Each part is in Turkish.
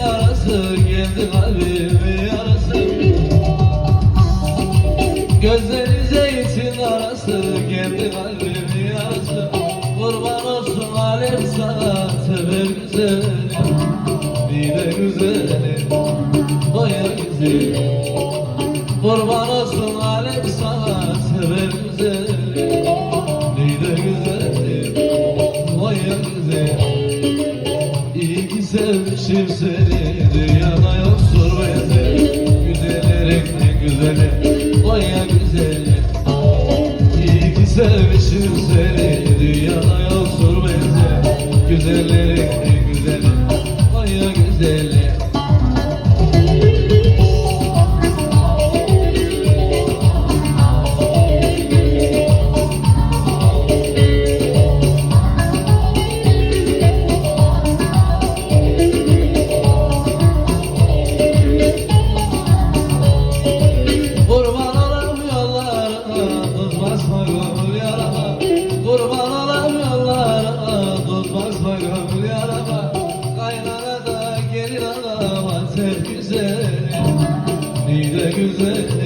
yarası girdi kalbimin yarası. Gözleri zeytin arası girdi kalbimin yarası. Kurban olsun alem sana sever güzelim Bir de güzelim doya güzelim olsun alem sana sevmişim seni Dünyada yoktur benzeri Güzellerin ne güzeli Baya güzeli. İyi ki sevmişim seni Dünyada benzeri Güzellerin ne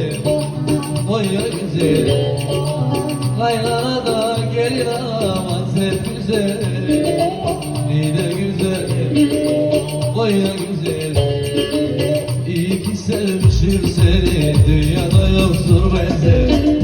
güzelim Oy ya güzelim Kaynana da gelin alama Sen güzelim Bir de güzelim Oy ya güzelim İyi ki sevmişim seni Dünyada yoktur benzer